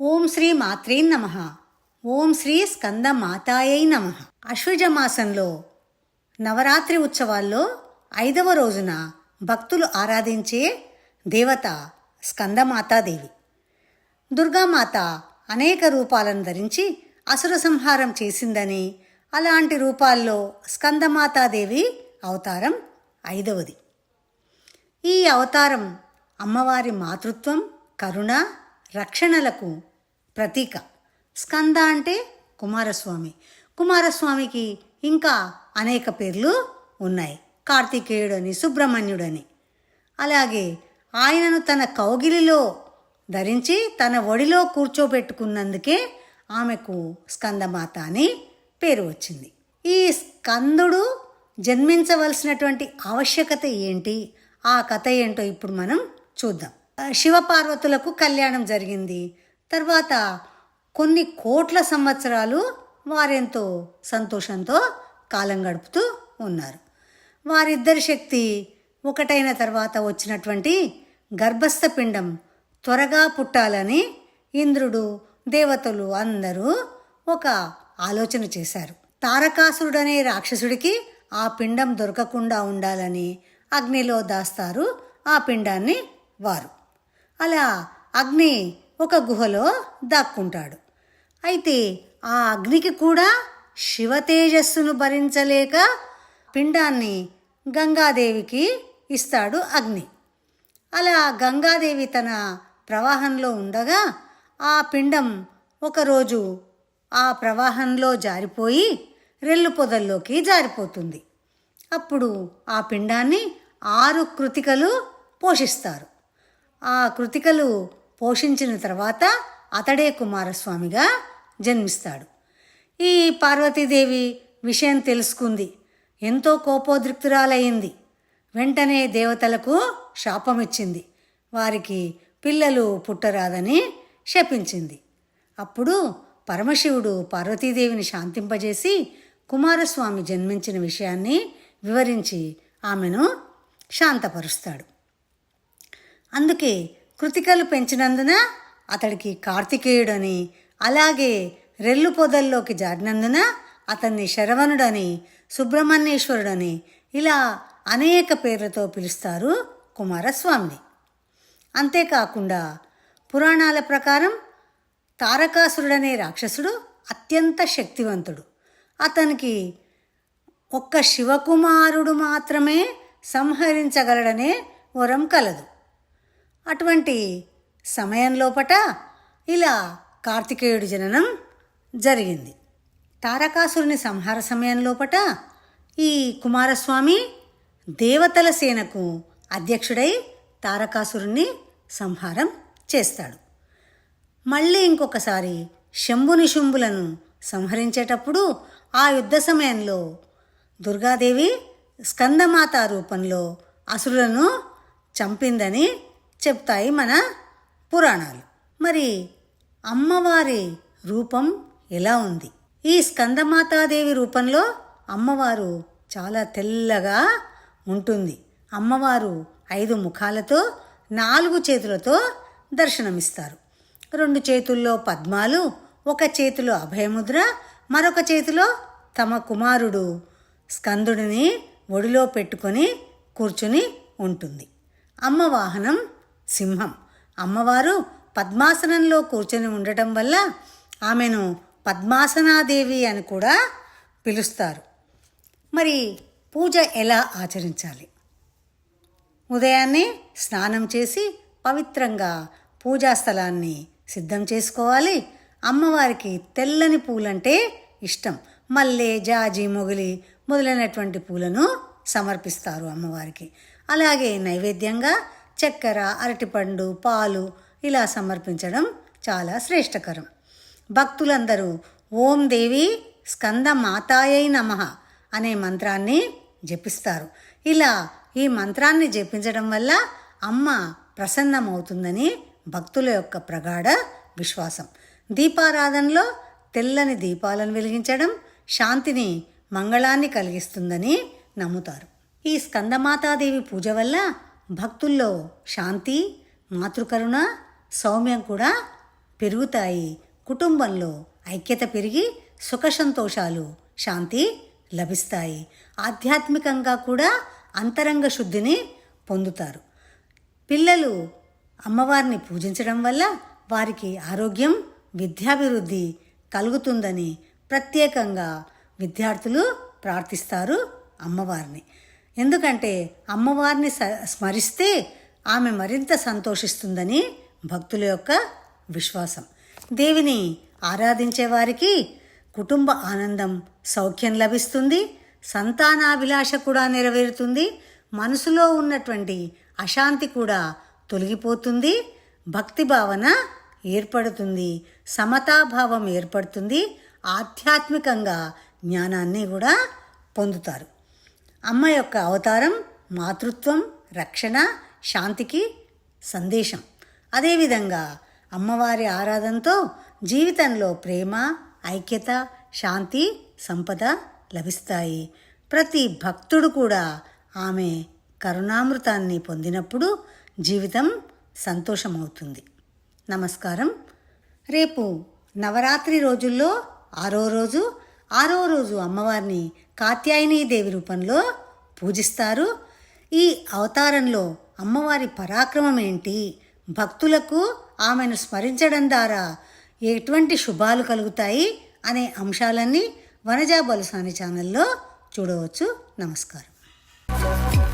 ఓం శ్రీ మాత్రే నమ. ఓం శ్రీ స్కంద మాతాయై నమ. అశ్వజ మాసంలో నవరాత్రి ఉత్సవాల్లో ఐదవ రోజున భక్తులు ఆరాధించే దేవత స్కందమాతాదేవి. దుర్గామాత అనేక రూపాలను ధరించి అసుర సంహారం చేసిందని అలాంటి రూపాల్లో స్కందమాతాదేవి అవతారం ఐదవది. ఈ అవతారం అమ్మవారి మాతృత్వం కరుణ రక్షణలకు ప్రతీక. స్కంద అంటే కుమారస్వామి. కుమారస్వామికి ఇంకా అనేక పేర్లు ఉన్నాయి. కార్తికేయుడని సుబ్రహ్మణ్యుడని. అలాగే ఆయనను తన కౌగిలిలో ధరించి తన ఒడిలో కూర్చోబెట్టుకున్నందుకే ఆమెకు స్కందమాత అని పేరు వచ్చింది. ఈ స్కందుడు జన్మించవలసినటువంటి ఆవశ్యకత ఏంటి? ఆ కథ ఏంటో ఇప్పుడు మనం చూద్దాం. శివపార్వతులకు కళ్యాణం జరిగింది. తర్వాత కొన్ని కోట్ల సంవత్సరాలు వారెంతో సంతోషంతో కాలం గడుపుతూ ఉన్నారు. వారిద్దరి శక్తి ఒకటైన తర్వాత వచ్చినటువంటి గర్భస్థ పిండం త్వరగా పుట్టాలని ఇంద్రుడు దేవతలు అందరూ ఒక ఆలోచన చేశారు. తారకాసురుడనే రాక్షసుడికి ఆ పిండం దొరకకుండా ఉండాలని అగ్నిలో దాస్తారు ఆ పిండాన్ని వారు. అలా అగ్ని ఒక గుహలో దాక్కుంటాడు. అయితే ఆ అగ్నికి కూడా శివ తేజస్సును భరించలేక పిండాన్ని గంగాదేవికి ఇస్తాడు అగ్ని. అలా గంగాదేవి తన ప్రవాహంలో ఉండగా ఆ పిండం ఒకరోజు ఆ ప్రవాహంలో జారిపోయి రెల్లు పొదల్లోకి జారిపోతుంది. అప్పుడు ఆ పిండాన్ని ఆరు కృతికలు పోషిస్తారు. ఆ కృతికలు పోషించిన తర్వాత అతడే కుమారస్వామిగా జన్మిస్తాడు. ఈ పార్వతీదేవి విషయం తెలుసుకుంది. ఎంతో కోపోద్రిక్తురాలయ్యింది వెంటనే దేవతలకు శాపమిచ్చింది. వారికి పిల్లలు పుట్టరాదని శపించింది. అప్పుడు పరమశివుడు పార్వతీదేవిని శాంతింపజేసి కుమారస్వామి జన్మించిన విషయాన్ని వివరించి ఆమెను శాంతపరుస్తాడు. అందుకే కృతికలు పెంచినందున అతడికి కార్తికేయుడని అలాగే రెల్లు పొదల్లోకి జారినందున అతన్ని శరవణుడని సుబ్రహ్మణ్యేశ్వరుడని ఇలా అనేక పేర్లతో పిలుస్తారు కుమారస్వామిని. అంతేకాకుండా పురాణాల ప్రకారం తారకాసురుడనే రాక్షసుడు అత్యంత శక్తివంతుడు. అతనికి ఒక్క శివకుమారుడు మాత్రమే సంహరించగలడనే వరం కలదు. అటువంటి సమయంలోపట ఇలా కార్తికేయుడి జననం జరిగింది. తారకాసురుని సంహార సమయంలోపట ఈ కుమారస్వామి దేవతల సేనకు అధ్యక్షుడై తారకాసురుణ్ణి సంహారం చేస్తాడు. మళ్ళీ ఇంకొకసారి శంభుని శుంభులను సంహరించేటప్పుడు ఆ యుద్ధ సమయంలో దుర్గాదేవి స్కందమాత రూపంలో అసురులను చంపిందని చెప్తాయి మన పురాణాలు. మరి అమ్మవారి రూపం ఎలా ఉంది? ఈ స్కందమాతాదేవి రూపంలో అమ్మవారు చాలా తెల్లగా ఉంటుంది. అమ్మవారు ఐదు ముఖాలతో నాలుగు చేతులతో దర్శనమిస్తారు. రెండు చేతుల్లో పద్మాలు ఒక చేతిలో అభయముద్ర మరొక చేతిలో తమ కుమారుడు. స్కందుడిని ఒడిలో పెట్టుకొని కూర్చుని ఉంటుంది. అమ్మ వాహనం సింహం. అమ్మవారు పద్మాసనంలో కూర్చొని ఉండటం వల్ల ఆమెను పద్మాసనాదేవి అని కూడా పిలుస్తారు. మరి పూజ ఎలా ఆచరించాలి? ఉదయాన్నే స్నానం చేసి పవిత్రంగా పూజా స్థలాన్ని సిద్ధం చేసుకోవాలి. అమ్మవారికి తెల్లని పూలంటే ఇష్టం. మల్లె జాజి మొగిలి మొదలైనటువంటి పూలను సమర్పిస్తారు అమ్మవారికి. అలాగే నైవేద్యంగా చక్కెర అరటిపండు పాలు ఇలా సమర్పించడం చాలా శ్రేష్టకరం. భక్తులందరూ ఓం దేవి స్కంద మాతాయై నమః అనే మంత్రాన్ని జపిస్తారు. ఇలా ఈ మంత్రాన్ని జపించడం వల్ల అమ్మ ప్రసన్నమవుతుందని భక్తుల యొక్క ప్రగాఢ విశ్వాసం. దీపారాధనలో తెల్లని దీపాలను వెలిగించడం శాంతిని మంగళాన్ని కలిగిస్తుందని నమ్ముతారు. ఈ స్కందమాతాదేవి పూజ వల్ల భక్తుల్లో శాంతి మాతృకరుణ సౌమ్యం కూడా పెరుగుతాయి. కుటుంబంలో ఐక్యత పెరిగి సుఖ సంతోషాలు శాంతి లభిస్తాయి. ఆధ్యాత్మికంగా కూడా అంతరంగ శుద్ధిని పొందుతారు. పిల్లలు అమ్మవారిని పూజించడం వల్ల వారికి ఆరోగ్యం విద్యాభివృద్ధి కలుగుతుందని ప్రత్యేకంగా విద్యార్థులు ప్రార్థిస్తారు అమ్మవారిని. ఎందుకంటే అమ్మవారిని స్మరిస్తే ఆమె మరింత సంతోషిస్తుందని భక్తుల యొక్క విశ్వాసం. దేవిని ఆరాధించే వారికి కుటుంబ ఆనందం సౌఖ్యం లభిస్తుంది సంతానాభిలాష కూడా నెరవేరుతుంది మనసులో ఉన్నటువంటి అశాంతి కూడా తొలగిపోతుంది భక్తి భావన ఏర్పడుతుంది సమతాభావం ఏర్పడుతుంది ఆధ్యాత్మికంగా జ్ఞానాన్ని కూడా పొందుతారు. అమ్మ యొక్క అవతారం మాతృత్వం రక్షణ శాంతికి సందేశం. అదేవిధంగా అమ్మవారి ఆరాధనతో జీవితంలో ప్రేమ ఐక్యత శాంతి సంపద లభిస్తాయి. ప్రతి భక్తుడు కూడా ఆమె కరుణామృతాన్ని పొందినప్పుడు జీవితం సంతోషమవుతుంది. నమస్కారం. రేపు నవరాత్రి రోజుల్లో ఆరో రోజు ఆరో రోజు అమ్మవారిని కాత్యాయని దేవి రూపంలో పూజిస్తారు. ఈ అవతారంలో అమ్మవారి పరాక్రమం ఏంటి? భక్తులకు ఆమెను స్మరించడం ద్వారా ఎటువంటి శుభాలు కలుగుతాయి? అనే అంశాలన్నీ వనజా బలుసాని ఛానల్లో చూడవచ్చు. నమస్కారం.